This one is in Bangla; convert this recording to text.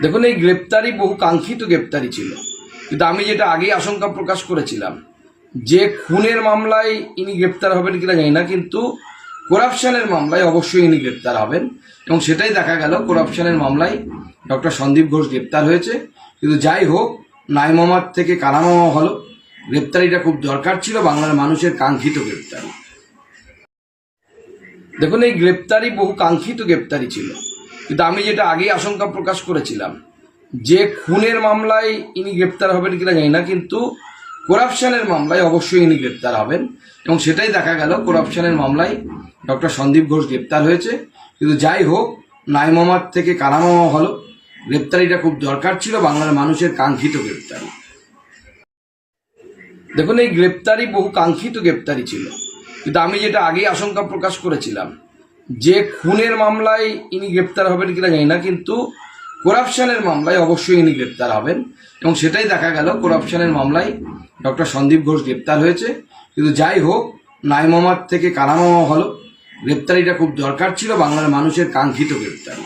দেখুন, এই গ্রেপ্তারি বহু কাঙ্ক্ষিত গ্রেপ্তারি ছিল। কিন্তু আমি যেটা আগেই আশঙ্কা প্রকাশ করেছিলাম, যে খুনের মামলায় ইনি গ্রেপ্তার হবেন কিনা জানি না, কিন্তু করাপশনের মামলায় অবশ্যই ইনি গ্রেপ্তার হবেন। এবং সেটাই দেখা গেল, করাপশনের মামলায় ডক্টর সন্দীপ ঘোষ গ্রেপ্তার হয়েছে। কিন্তু যাই হোক, নাইমামার থেকে কারামামা হলো। গ্রেপ্তারিটা খুব দরকার ছিল, বাংলার মানুষের কাঙ্ক্ষিত গ্রেপ্তারি। দেখুন, এই গ্রেপ্তারি বহু কাঙ্ক্ষিত গ্রেপ্তারি ছিল। কিন্তু আমি যেটা আগেই আশঙ্কা প্রকাশ করেছিলাম, যে খুনের মামলায় ইনি গ্রেপ্তার হবেন কিনা জানি না, কিন্তু করাপশনের মামলায় অবশ্যই ইনি গ্রেপ্তার হবেন এবং সেটাই দেখা গেল, করাপশনের মামলায় ডক্টর সন্দীপ ঘোষ গ্রেপ্তার হয়েছে। কিন্তু যাই হোক, নাইমামার থেকে কারামামা হলো, গ্রেপ্তারিটা খুব দরকার ছিল, বাংলার মানুষের কাঙ্ক্ষিত গ্রেপ্তারি। দেখুন, এই গ্রেপ্তারি বহু কাঙ্ক্ষিত গ্রেপ্তারি ছিল, কিন্তু আমি যেটা আগেই আশঙ্কা প্রকাশ করেছিলাম যে খুনের মামলায় ইনি গ্রেপ্তার হবেন কিনা জানি না, কিন্তু করাপশনের মামলায় অবশ্যই ইনি গ্রেপ্তার হবেন। এবং সেটাই দেখা গেল করাপশনের মামলায় ডক্টর সন্দীপ ঘোষ গ্রেপ্তার হয়েছে। কিন্তু যাই হোক, নাইমামার থেকে কারামামা হলো। গ্রেপ্তারিটা খুব দরকার ছিল, বাংলার মানুষের কাঙ্ক্ষিত গ্রেপ্তারি।